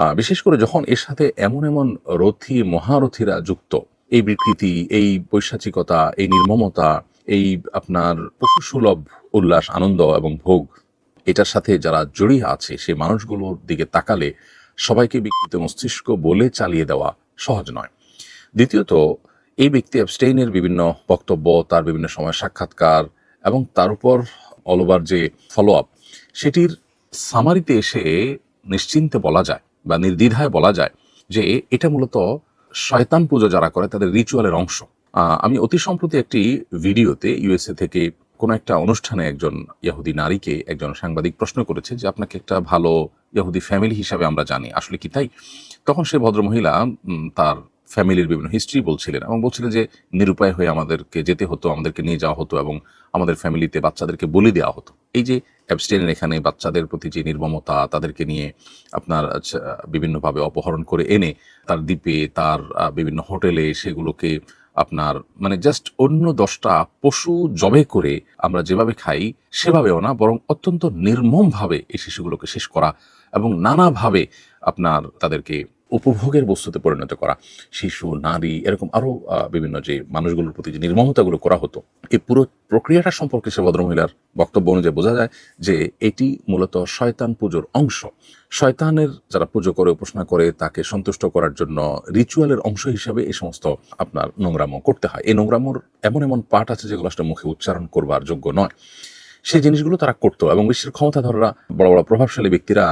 বিশেষ করে যখন এর সাথে এমন এমন রথী, মহারথীরা যুক্ত, এই বিকৃতি, এই বৈশাচিকতা, এই নির্মমতা, এই আপনার পশুসুলভ উল্লাস, আনন্দ এবং ভোগ, এটার সাথে যারা জড়িয়ে আছে, সেই মানুষগুলোর দিকে তাকালে সবাইকে বিকৃত মস্তিষ্ক বলে চালিয়ে দেওয়া সহজ নয়। দ্বিতীয়ত, এই ব্যক্তি অ্যাবস্টেইনের বিভিন্ন বক্তব্য, তার বিভিন্ন সময় সাক্ষাৎকার এবং তার উপর অল ওভার যে ফলো আপ সেটির সামারিতে এসে নিশ্চিন্তে বলা যায়। বা নির্দ্বিধায় বলা যায় যে এটা মূলত শয়তান পুজো যারা করে, তাদের রিচুয়ালের অংশ। আমি অতি সম্প্রতি একটি ভিডিওতে ইউএসএ থেকে কোনো একটা অনুষ্ঠানে একজন ইহুদি নারীকে একজন সাংবাদিক প্রশ্ন করেছে যে, আপনাকে একটা ভালো ইহুদি ফ্যামিলি হিসাবে আমরা জানি। আসলে কি তাই? তখন সে ভদ্রমহিলা তার ফ্যামিলির বিভিন্ন হিস্ট্রি বলছিলেন এবং বলছিলেন যে, নিরুপায় হয়ে আমাদেরকে যেতে হতো, আমাদেরকে নিয়ে যাওয়া হতো এবং আমাদের ফ্যামিলিতে বাচ্চাদেরকে বলি দেওয়া হতো। এই যে অ্যাবস্টেনের এখানে বাচ্চাদের প্রতি যে নির্মমতা, তাদেরকে নিয়ে আপনার বিভিন্নভাবে অপহরণ করে এনে তার দ্বীপে, তার বিভিন্ন হোটেলে সেগুলোকে আপনার মানে জাস্ট অন্য দশটা পশু জবে করে আমরা যেভাবে খাই সেভাবেও না, বরং অত্যন্ত নির্মমভাবে এই শিশুগুলোকে শেষ করা এবং নানাভাবে আপনার তাদেরকে উপভোগের বস্তুতে পরিণত করা। শিশু, নারী, এরকম আরও বিভিন্ন যে মানুষগুলোর প্রতি যে নির্মমতাগুলো করা হতো এই পুরো প্রক্রিয়াটা সম্পর্কে সে ভদ্রমহিলার বক্তব্য অনুযায়ী বোঝা যায় যে এটি মূলত শয়তান পুজোর অংশ। শয়তানের যারা পুজো করে, উপাসনা করে, তাকে সন্তুষ্ট করার জন্য রিচুয়ালের অংশ হিসাবে এই সমস্ত আপনার নোংরামো করতে হয়। এই নোংরামোর এমন এমন পাঠ আছে যেগুলো আসলে মুখে উচ্চারণ করবার যোগ্য নয়। সেই জিনিসগুলো তারা করতো এবং বিশ্বের ক্ষমতাধররা বড় বড় প্রভাবশালী ব্যক্তিরা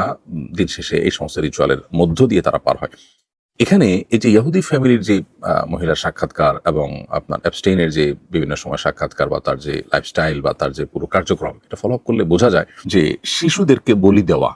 দিন শেষে এই সমস্ত রিচুয়ালের মধ্য দিয়ে তারা পার হয়। এখানে এই যে ইহুদি ফ্যামিলির যে মহিলার সাক্ষাৎকার এবং আপনার অ্যাবস্টেইনের যে বিভিন্ন সময় সাক্ষাৎকার বা তার যে লাইফস্টাইল বা তার যে পুরো কার্যক্রম, এটা ফলো আপ করলে বোঝা যায় যে শিশুদেরকে বলি দেওয়া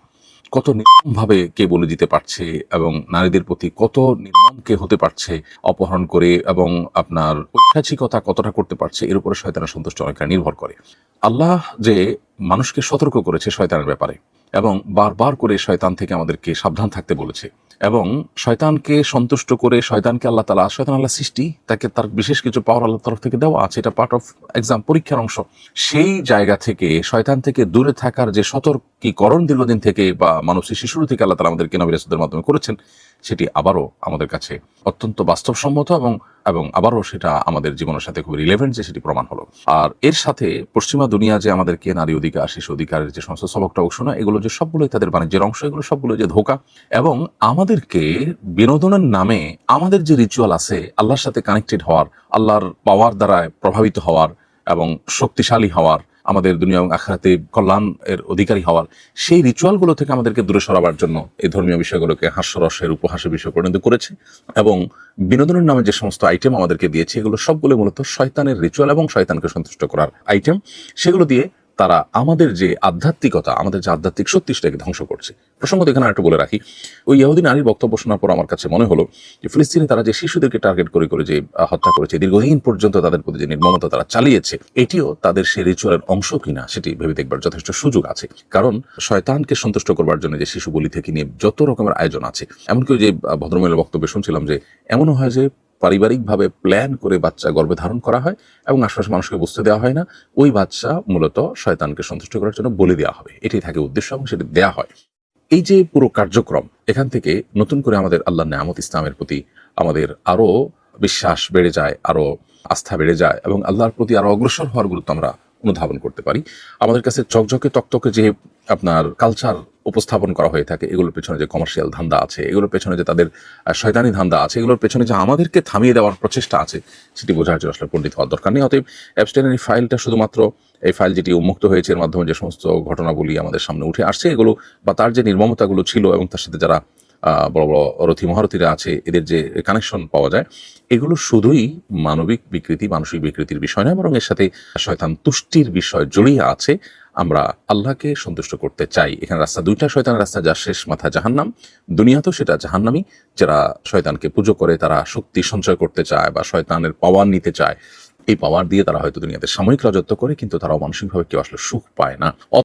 কত নির্মমভাবে কে বলে দিতে পারছে এবং নারীদের প্রতি কত নির্মম কে হতে পারছে অপহরণ করে এবং আপনার ঐতিহাসিকতা কতটা করতে পারছে, এর উপরে শয়তানের সন্তুষ্ট অনেকটা নির্ভর করে। আল্লাহ যে মানুষকে সতর্ক করেছে শয়তানের ব্যাপারে এবং বারবার করে শয়তান থেকে আমাদেরকে সাবধান থাকতে বলেছে। এবং শয়তানকে সন্তুষ্ট করে শয়তানকে আল্লাহ তালা, শয়তান আল্লাহ সৃষ্টি, তাকে তার বিশেষ কিছু পাওয়ার আল্লাহ তরফ থেকে দেওয়া আছে, এটা পার্ট অফ এক্সাম পরীক্ষার অংশ। সেই জায়গা থেকে, শয়তান থেকে দূরে থাকার যে সতর্কীকরণ দীর্ঘদিন থেকে বা মানুষের শিশুর থেকে আল্লাহ তালা আমাদেরকে নবী মাধ্যমে করেছেন সেটি আবারও আমাদের কাছে অত্যন্ত বাস্তবসম্মত এবং এবং আবারও সেটা আমাদের জীবনের সাথে খুব রিলেভেন্ট যে সেটি প্রমাণ হলো। আর এর সাথে পশ্চিমা দুনিয়া যে আমাদেরকে নারী অধিকার, শিশু অধিকারের যে সমস্ত সবকটা অংশ না এগুলো যে সবগুলোই তাদের বাণিজ্যের অংশ, এগুলো সবগুলো যে ধোকা। এবং আমাদেরকে বিনোদনের নামে আমাদের যে রিচুয়াল আছে, আল্লাহর সাথে কানেক্টেড হওয়ার, আল্লাহর পাওয়ার দ্বারা প্রভাবিত হওয়ার এবং শক্তিশালী হওয়ার আমাদের দুনিয়া এবং আখরাতে কল্যাণ এর অধিকারী হওয়ার। সেই রিচুয়ালগুলো থেকে আমাদেরকে দূরে সরাবার জন্য এই ধর্মীয় বিষয়গুলোকে হাস্যরসের, উপহাসের বিষয় পরিণত করেছে এবং বিনোদনের নামে যে সমস্ত আইটেম আমাদেরকে দিয়েছে, এগুলো সবগুলো মূলত শয়তানের রিচুয়াল এবং শয়তানকে সন্তুষ্ট করার আইটেম সেগুলো দিয়ে তারা আমাদের যে আধ্যাত্মিকতা, আমাদের যে আধ্যাত্মিক শক্তি সেটাকে ধ্বংস করছে। প্রসঙ্গত এখানে একটু বলে রাখি, ওই ইহুদি নারীর বক্তব্য শোনার পর আমার কাছে মনে হলো যে ফিলিস্তিনে তারা যে শিশুদেরকে টার্গেট করে করে যে হত্যা করেছে, দীর্ঘদিন পর্যন্ত তাদের প্রতি যে নির্মমতা তারা চালিয়েছে, এটিও তাদের সেই রিচুয়ালের অংশ কিনা সেটি ভেবে দেখবার যথেষ্ট সুযোগ আছে। কারণ শয়তানকে সন্তুষ্ট করবার জন্য যে শিশু বলি থেকে নিয়ে যত রকমের আয়োজন আছে, এমনকি যে ভদ্রমহিলার বক্তব্যে শুনছিলাম যে, এমনও হয় যে পারিবারিকভাবে প্ল্যান করে বাচ্চা গর্ভে ধারণ করা হয় এবং আশপাশ মানুষকে বুঝতে দেওয়া হয় না, ওই বাচ্চা মূলত শয়তানকে সন্তুষ্ট করার জন্য বলে দেওয়া হবে। এটাই থাকে উদ্দেশ্য এবং সেটি দেওয়া হয়। এই যে পুরো কার্যক্রম, এখান থেকে নতুন করে আমাদের আল্লাহ নামত ইসলামের প্রতি আমাদের আরও বিশ্বাস বেড়ে যায়, আরও আস্থা বেড়ে যায় এবং আল্লাহর প্রতি আরও অগ্রসর হওয়ার গুরুত্ব আমরা অনুধাবন করতে পারি। আমাদের কাছে চকচকে, তকতকে যে আপনার কালচার উপস্থাপন করা হয়ে থাকে, এগুলোর পেছনে যে কমার্শিয়াল ধান্দা আছে, এগুলোর পেছনে যে তাদের শয়তানি ধান্দা আছে, এগুলোর পেছনে যে আমাদেরকে থামিয়ে দেওয়ার প্রচেষ্টা আছে, সেটি বোঝার জন্য আসলে পণ্ডিত হওয়ার দরকার নেই। অতএব অ্যাবস্টেনের ফাইলটা শুধুমাত্র এই ফাইল যেটি উন্মুক্ত হয়েছে, এর মাধ্যমে যে সমস্ত ঘটনাগুলি আমাদের সামনে উঠে আসছে, এগুলো বা তার যে নির্মমতাগুলো ছিল এবং তার সাথে যারা বড় বড় রথী মহারথীরা আছে, এদের যে কানেকশন পাওয়া যায়, এগুলো শুধুই মানবিক বিকৃতি, মানসিক বিকৃতির বিষয় নয়, বরং এর সাথে শয়তান তুষ্টির বিষয় জড়িয়ে আছে আমরা আল্লাহকে সন্তুষ্ট করতে চাই। এখানে রাস্তা দুইটা শয়তান রাস্তা যার শেষ মাথা জাহান্নাম। দুনিয়া তো সেটা জাহান্নামি যারা শয়তানকে পুজো করে, তারা শক্তি সঞ্চয় করতে চায় বা শয়তানের পাওয়ার নিতে চায়। এই পাওয়ার দিয়ে তারা হয়তো দুনিয়াতে সাময়িক রাজত্ব করে, কিন্তু তারা মানসিকভাবে কেউ আসলে সুখ পায় না।